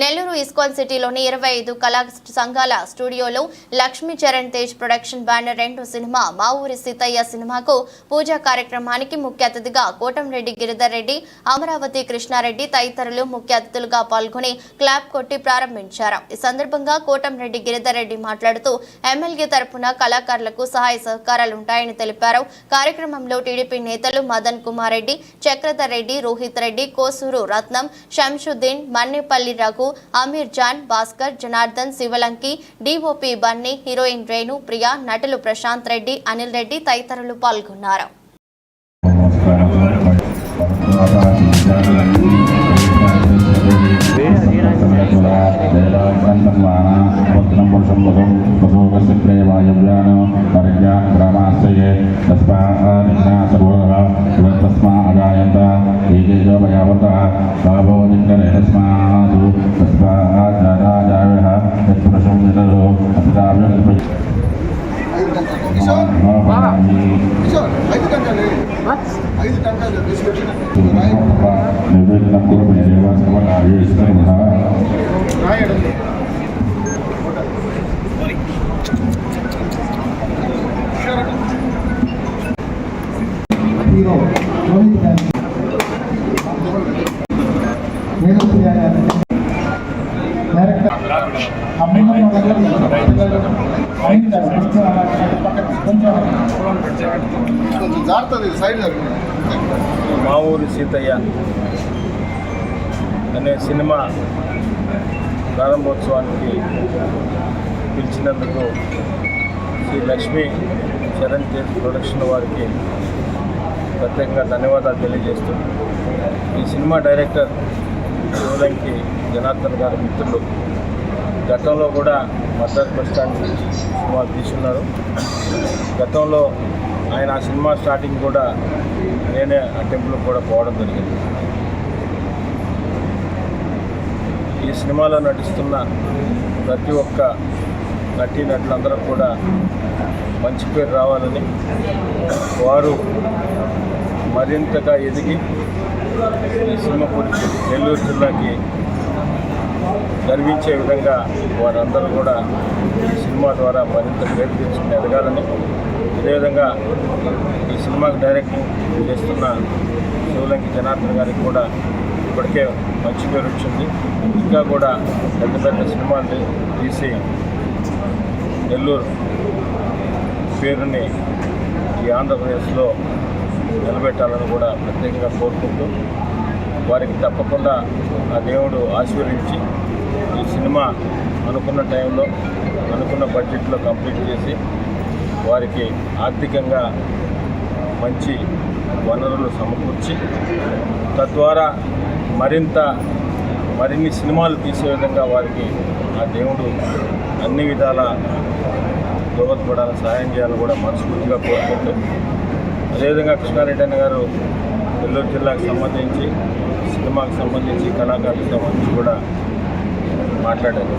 Nellore ISKCON సిటీలోని ఇరవై ఐదు కళా సంఘాల స్టూడియోలో లక్ష్మీ చరణ్ తేజ్ ప్రొడక్షన్ బ్యానర్ రెండు సినిమా మా ఊరి సీతయ్య సినిమాకు పూజా కార్యక్రమానికి ముఖ్య అతిథిగా కోటంరెడ్డి గిరిధర్ రెడ్డి అమరావతి కృష్ణారెడ్డి తదితరులు ముఖ్య అతిథులుగా పాల్గొని క్లాప్ కొట్టి ప్రారంభించారు. ఈ సందర్భంగా కోటంరెడ్డి గిరిధర్ రెడ్డి మాట్లాడుతూ ఎమ్మెల్యే తరపున కళాకారులకు సహాయ సహకారాలు ఉంటాయని తెలిపారు. కార్యక్రమంలో టీడీపీ నేతలు మదన్ కుమార్ రెడ్డి చక్రధర్ రెడ్డి రోహిత్ రెడ్డి కోసూరు రత్నం శంషుద్దీన్ మన్నేపల్లి రఘు అమీర్ జాన్ భాస్కర్ జనార్దన్ శివలంకి డిఓపి బన్నీ హీరోయిన్ రేణు ప్రియా నటులు ప్రశాంత్ రెడ్డి అనిల్ రెడ్డి తదితరులు పాల్గొన్నారు. కిషోర్ ఐదు గంటలే ఐదు గంటలు తీసుకొచ్చిన రాయడం గారు గారు డైరెక్టర్ గారు కొంచెం జాగ్రత్త సైడ్ మా ఊరి సీతయ్య అనే సినిమా ప్రారంభోత్సవానికి పిలిచినందుకు శ్రీ లక్ష్మీ చరణ్ తేజ్ ప్రొడక్షన్ వారికి ప్రత్యేకంగా ధన్యవాదాలు తెలియజేస్తూ ఈ సినిమా డైరెక్టర్ శివలంకి జనార్దన్ గారి మిత్రులు గతంలో కూడా మద్రాస్ బస్ స్టాండ్ సినిమా తీసుకున్నారు. గతంలో ఆయన ఆ సినిమా స్టార్టింగ్ కూడా నేనే ఆ టెంపుల్కి కూడా పోవడం జరిగింది. ఈ సినిమాలో నటిస్తున్న ప్రతి ఒక్క నటీ నటులందరూ కూడా మంచి పేరు రావాలని వారు మరింతగా ఎదిగి ఈ నెల్లూరు జిల్లాకి గర్వించే విధంగా వారందరూ కూడా ఈ సినిమా ద్వారా మరింత పేరు తెచ్చుకుని ఎదగాలని అదేవిధంగా ఈ సినిమాకి డైరెక్టింగ్ చేస్తున్న శివలంకి జనార్దన్ గారికి కూడా ఇప్పటికే మంచి పేరు వచ్చింది. ఇంకా కూడా పెద్ద పెద్ద సినిమాలు తీసి నెల్లూరు పేరుని ఈ ఆంధ్రప్రదేశ్లో నిలబెట్టాలని కూడా ప్రత్యేకంగా కోరుకుంటూ వారికి తప్పకుండా ఆ దేవుడు ఆశీర్వదించి ఈ సినిమా అనుకున్న టైంలో అనుకున్న బడ్జెట్లో కంప్లీట్ చేసి వారికి ఆర్థికంగా మంచి వనరులు సమకూర్చి తద్వారా మరింత మరిన్ని సినిమాలు తీసే విధంగా వారికి ఆ దేవుడు అన్ని విధాల దోహదపడాలని సహాయం చేయాలని కూడా మనస్ఫూర్తిగా కోరుకుంటూ అదేవిధంగా కృష్ణారెడ్డి అన్న గారు నెల్లూరు జిల్లాకు సంబంధించి సినిమాకు సంబంధించి కళాకారులకు సంబంధించి కూడా మాట్లాడారు.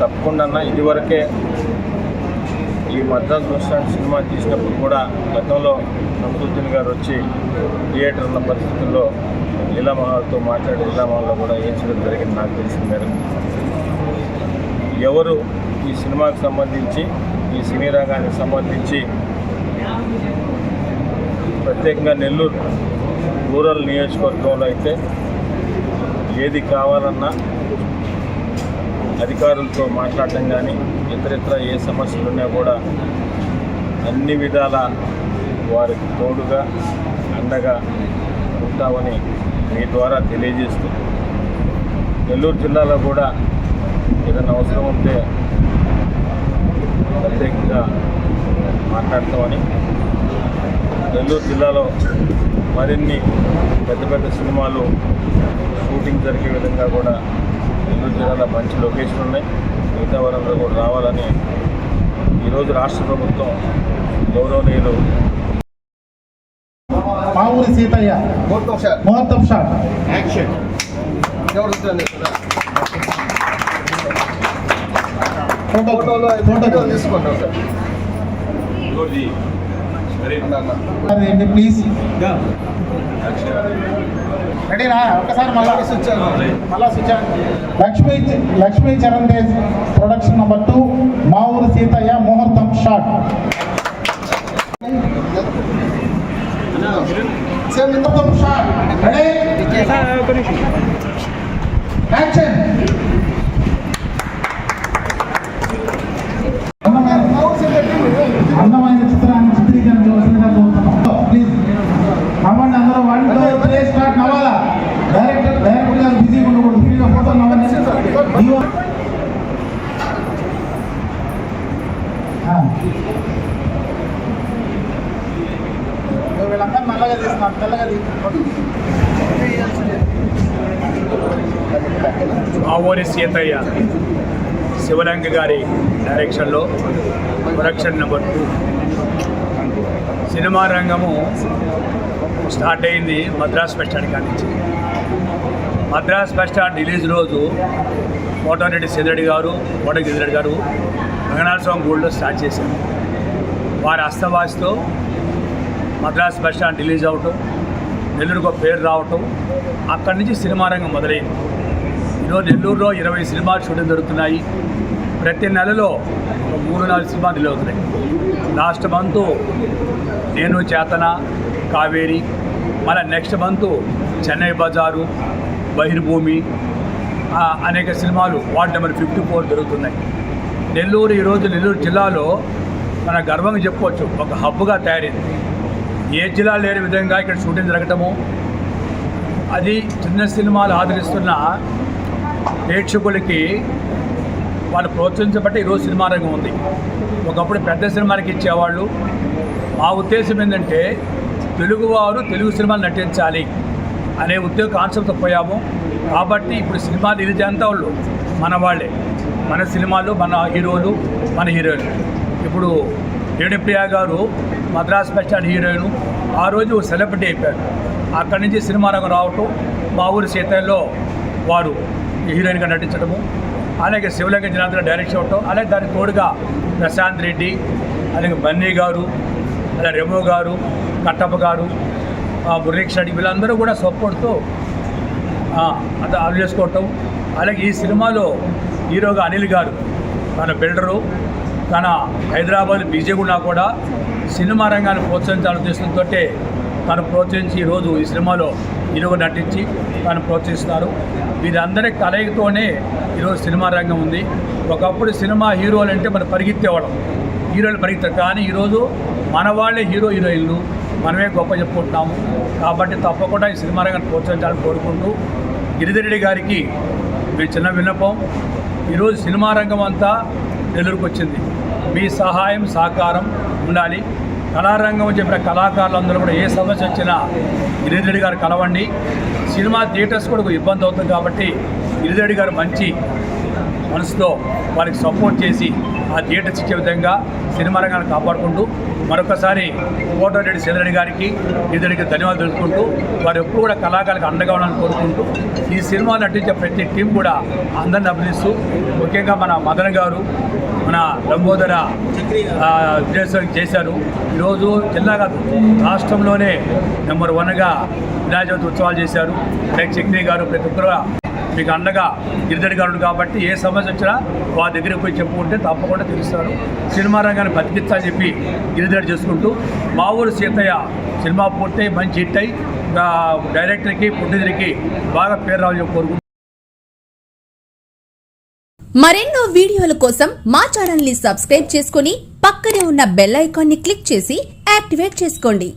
తప్పకుండా అన్న ఇదివరకే ఈ మద్రాస్ బస్టాండ్ స్టాండ్ సినిమా తీసినప్పుడు కూడా గతంలో నమ్సుద్దీన్ గారు వచ్చి థియేటర్ ఉన్న పరిస్థితుల్లో లీలామహల్తో మాట్లాడి లీలామహల్లో కూడా ఏం చేయడం జరిగింది నాకు తెలిసిన మేరకు. ఎవరు ఈ సినిమాకి సంబంధించి ఈ సినీ రంగానికి సంబంధించి ప్రత్యేకంగా నెల్లూరు రూరల్ నియోజకవర్గంలో అయితే ఏది కావాలన్నా అధికారులతో మాట్లాడటం కానీ ఇతరితర ఏ సమస్యలు ఉన్నా కూడా అన్ని విధాల వారికి తోడుగా అండగా ఉంటామని మీ ద్వారా తెలియజేస్తూ నెల్లూరు జిల్లాలో కూడా ఏదైనా అవసరం ఉంటే ప్రత్యేకంగా మాట్లాడతామని నెల్లూరు జిల్లాలో మరిన్ని పెద్ద పెద్ద సినిమాలు షూటింగ్ జరిగే విధంగా కూడా నెల్లూరు జిల్లాలో మంచి లొకేషన్ ఉన్నాయి. మిగతా వారందరూ కూడా రావాలని ఈరోజు రాష్ట్ర ప్రభుత్వం గౌరవనీయులు మా ఊరి సీతయ్య. మొత్తం షాట్ యాక్షన్. ఫోటోలో ఫోటో తీసుకుంటాం సార్. అదేంటి ప్లీజ్ రెడీనా? ఒక్కసారి మళ్ళా స్విచ్. మళ్ళా switch. Lakshmi Lakshmi Charan Tej production number two Maa Ooru Seethayya ముహూర్తం షాట్ ముహూర్తం షాట్ రెడీ యాక్షన్ ఆవోరి సీతయ్య శివరంగ గారి డైరెక్షన్లో ప్రొడక్షన్ నెంబర్ టూ. సినిమా రంగము స్టార్ట్ అయింది మద్రాస్ బస్ స్టాండ్ కాడి నుంచి. మద్రాస్ బస్ స్టాండ్ రిలీజ్ రోజు కోటారెడ్డి సిద్రెడ్డి గారు కోట గిరిరెడ్డి గారు రంగనాథ స్వామి గూళ్ళో స్టార్ట్ చేశారు. వారి అస్తవాసితో మద్రాస్ బస్ స్టాండ్ రిలీజ్ అవటం నెల్లూరుకు పేరు రావటం అక్కడి నుంచి సినిమా రంగం మొదలైంది. ఈరోజు నెల్లూరులో ఇరవై సినిమాలు షూటింగ్ జరుగుతున్నాయి. ప్రతి నెలలో ఒక మూడు నాలుగు సినిమాలు నిలవుతున్నాయి లాస్ట్ మంత్ నేను చేతన కావేరి మళ్ళీ నెక్స్ట్ మంత్ చెన్నై బజారు బహిర్భూమి అనేక సినిమాలు వార్డ్ నెంబర్ ఫిఫ్టీ ఫోర్ జరుగుతున్నాయి. నెల్లూరు ఈరోజు నెల్లూరు జిల్లాలో మన గర్వంగా చెప్పుకోవచ్చు. ఒక హబ్గా తయారైంది. ఏ జిల్లా లేని విధంగా ఇక్కడ షూటింగ్ జరగటము? అది చిన్న సినిమాలు ఆదరిస్తున్న ప్రేక్షకులకి వాళ్ళు ప్రోత్సహించబట్టి ఈరోజు సినిమా రంగం ఉంది. ఒకప్పుడు పెద్ద సినిమాలకి ఇచ్చేవాళ్ళు. మా ఉద్దేశం ఏంటంటే తెలుగువారు తెలుగు సినిమాలు నటించాలి అనే ఉద్యోగ కాన్సెప్ట్తో పోయాము. కాబట్టి ఇప్పుడు సినిమా రిలీజ్ అంతా వాళ్ళు మన వాళ్ళే. మన సినిమాలు మన హీరోలు మన హీరోయిన్లు. ఇప్పుడు రేణుప్రియ గారు మద్రాస్ స్పెషల్ హీరోయిన్. ఆ రోజు సెలబ్రిటీ అయిపోయారు అక్కడి నుంచి సినిమా రంగం రావటం మా ఊరి సీతల్లో వారు. హీరోయిన్గా నటించడము. అలాగే శివలింగ జనార్దన డైరెక్ట్ చేయటం అలాగే దానికి తోడుగా ప్రశాంత్ రెడ్డి అలాగే బన్నీ గారు అలాగే రెమో గారు కట్టప్ప గారు మురళీకృష్ణ రెడ్డి వీళ్ళందరూ కూడా సపోర్ట్తో అంతా అర్థం చేసుకోవటం. అలాగే ఈ సినిమాలో హీరోగా అనిల్ గారు తన బిల్డరు తన హైదరాబాద్ బీజేగుండా కూడా సినిమా రంగాన్ని ప్రోత్సహించాలని ఉద్దేశంతో తను ప్రోత్సహించి ఈరోజు ఈ సినిమాలో హీరోగా నటించి తను ప్రోత్సహిస్తున్నారు. వీరందరి కలయికతోనే ఈరోజు సినిమా రంగం ఉంది. ఒకప్పుడు సినిమా హీరోలు అంటే మనం పరిగెత్తేవాళ్ళం. హీరోలు పరిగెత్తారు. కానీ ఈరోజు మన వాళ్ళే హీరో హీరోయిన్లు. మనమే గొప్ప చెప్పుకుంటున్నాము. కాబట్టి తప్పకుండా ఈ సినిమా రంగాన్ని ప్రోత్సహించాలని కోరుకుంటూ గిరిధరెడ్డి గారికి మీ చిన్న విన్నపం. ఈరోజు సినిమా రంగం అంతా నెల్లూరుకు వచ్చింది మీ సహాయం సహకారం ఉండాలి. కళారంగం చెప్పిన కళాకారులందరూ కూడా ఏ సమస్య వచ్చినా గిరిధరెడ్డి గారు కలవండి. సినిమా థియేటర్స్ కూడా ఇబ్బంది అవుతుంది కాబట్టి గిరిధరెడ్డి గారు మంచి మనసుతో వారికి సపోర్ట్ చేసి ఆ థియేటర్స్ ఇచ్చే విధంగా సినిమా రంగాన్ని కాపాడుకుంటూ మరొకసారి కోటారెడ్డి సీతారెడ్డి గారికి ఇద్దరికి ధన్యవాదాలు తెలుసుకుంటూ వారు ఎప్పుడు కూడా కళాకారులకు అండగా ఉండాలని కోరుకుంటూ ఈ సినిమా నటించే ప్రతి టీం కూడా అందరిని అభినందిస్తూ ముఖ్యంగా మన మదన్ గారు మన లంబోదర ఆ, చేశారు. ఈరోజు జిల్లా కాదు రాష్ట్రంలోనే నెంబర్ వన్గా వినాయక చవితి ఉత్సవాలు చేశారు. చక్రి గారు ప్రతి ఒక్కరు మీకు అండగా గిరిజడి గారు కాబట్టి ఏ సమస్య వచ్చినా వారి దగ్గరికి పోయి చెప్పుకుంటే తప్పకుండా తెలుస్తారు. సినిమా రంగాన్ని బతికిస్తా చెప్పి గిరిజడి చేసుకుంటూ మా ఊరు సీతయ్య సినిమా పూర్తయి మంచి హిట్ అయి డైరెక్టర్కి ప్రొడ్యూసర్కి బాగా పేరు రావాలని కోరుకుంటున్నాను. మరెన్నో వీడియోల కోసం మా ఛానల్ని సబ్స్క్రైబ్ చేసుకుని పక్కనే ఉన్న బెల్ ఐకాన్ని క్లిక్ చేసి యాక్టివేట్ చేసుకోండి.